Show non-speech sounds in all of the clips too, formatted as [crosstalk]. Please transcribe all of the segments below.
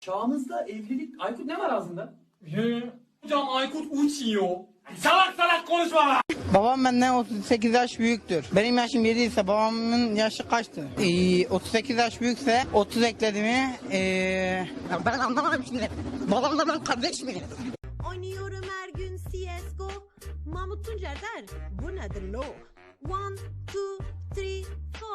Çağımızda evlilik... Aykut ne var ağzında? Hocam Aykut uçuyor. Salak salak konuşma lan. Babam benden 38 yaş büyüktür. Benim yaşım 7 ise babamın yaşı kaçtı? Ee, 38 yaş büyükse 30 ekledi mi? Ee, ya ben anlamadım şimdi. Babamla ben kardeş miyiz? Oynuyorum her gün CSGO. Mahmut Tuncer der. Bu nedir lo? One, two, three, four.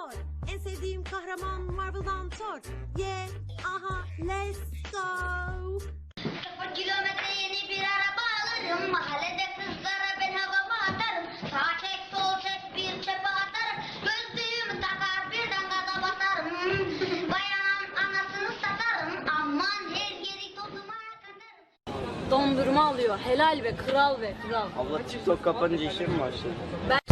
Thor. Yeah, aha, let's go. Sıfır kilometre yeni bir araba alırım. Mahallede kızlara ben havama atarım. Sağ çek sol çek bir çöpe atarım. Gözlüğümü takar birden gaza basarım. Bayan anasını satarım. Aman her yeri tozuma katarım. dondurma alıyor. Helal ve kral ve kral. Abla TikTok kapanınca işe mi başladı? Up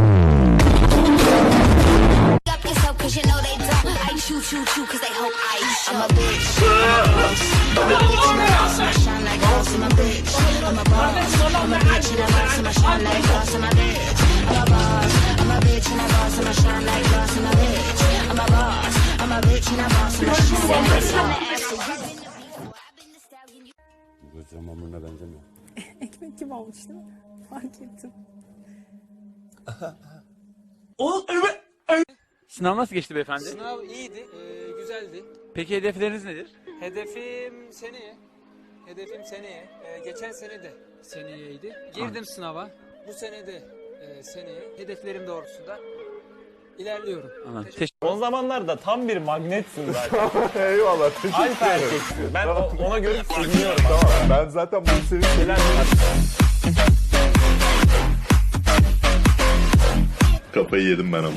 choo choo choo cause they hope I I'm a bitch. I'm a bitch and I'm awesome. I shine like glass. I'm a bitch. I'm a boss. I'm a bitch and I'm awesome. I shine like glass. I'm a bitch. I'm a boss. I'm a bitch and I'm awesome. I shine like glass. I'm a bitch. I'm a boss. I'm a bitch and I'm awesome. I shine like glass. Gözlerim hamuruna benzemiyor. Ekmek gibi olmuş değil mi? Fark ettim. Sınav nasıl geçti beyefendi? Sınav iyiydi, e, güzeldi. Peki hedefleriniz nedir? Hedefim seneye. Hedefim seneye. E, geçen sene de seneyeydi. Girdim sınava. Bu sene de e, seneye. Hedeflerim doğrultusunda ilerliyorum. Anladım. Teşekkür- Teşekkür Son zamanlarda tam bir magnetsin zaten. [laughs] Eyvallah. Teşekkür Alfa ederim. erkeksin. Ben o- ona göre seviniyorum. Tamam. Ben zaten bu senin Helal Kafayı yedim ben ama.